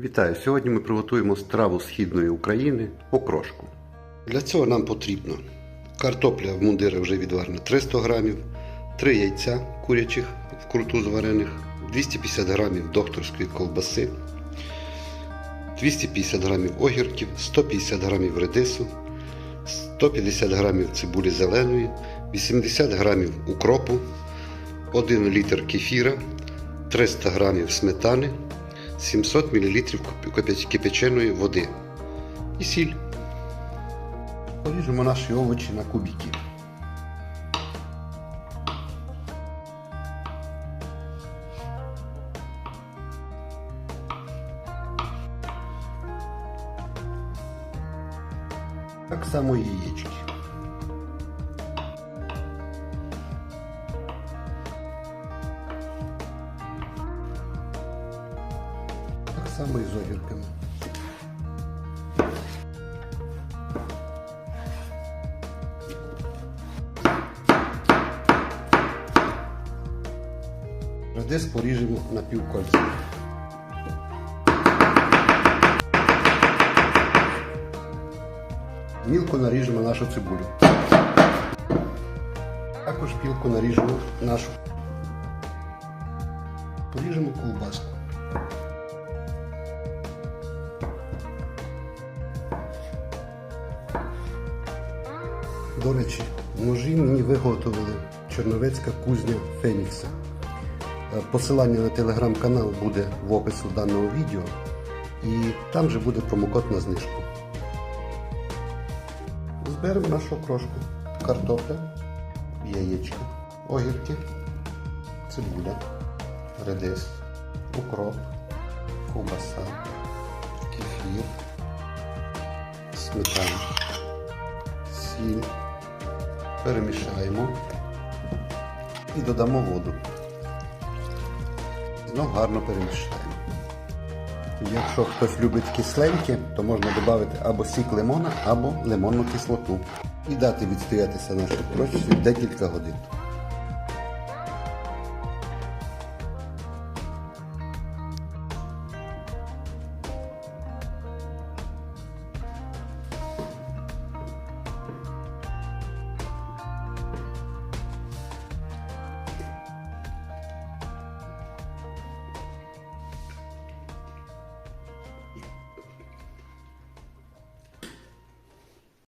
Вітаю! Сьогодні ми приготуємо страву східної України окрошку. Для цього нам потрібно картопля в мундирах вже відварена 300 грамів, 3 яйця курячих вкруту зварених, 250 грамів докторської ковбаси, 250 грамів огірків, 150 грамів редису, 150 грамів цибулі зеленої, 80 грамів укропу, 1 літр кефіра, 300 грамів сметани, 700 мл кипя- кипяченої води і сіль. Поріжемо наші овочі на кубики. Так само яєчки. Само і з огірками. Редис поріжемо на півкольця. Мілко наріжемо нашу цибулю. Також пілко наріжемо нашу. Поріжемо колбаску. До речі, ножі мені виготовили Черновецька кузня Фенікса. Е, Посилання на телеграм-канал буде в опису даного відео, і там же буде промокод на знижку. Зберемо нашу окрошку. Картопля, яєчко, огірки, цибуля, редис, укроп, ковбаса, кефір, сметана, сіль. Перемішаємо і додамо воду. Знов гарно перемішаємо. Якщо хтось любить кисленьке, то можна додати або сік лимона, або лимонну кислоту. І дати відстоятися нашій окрошці декілька годин.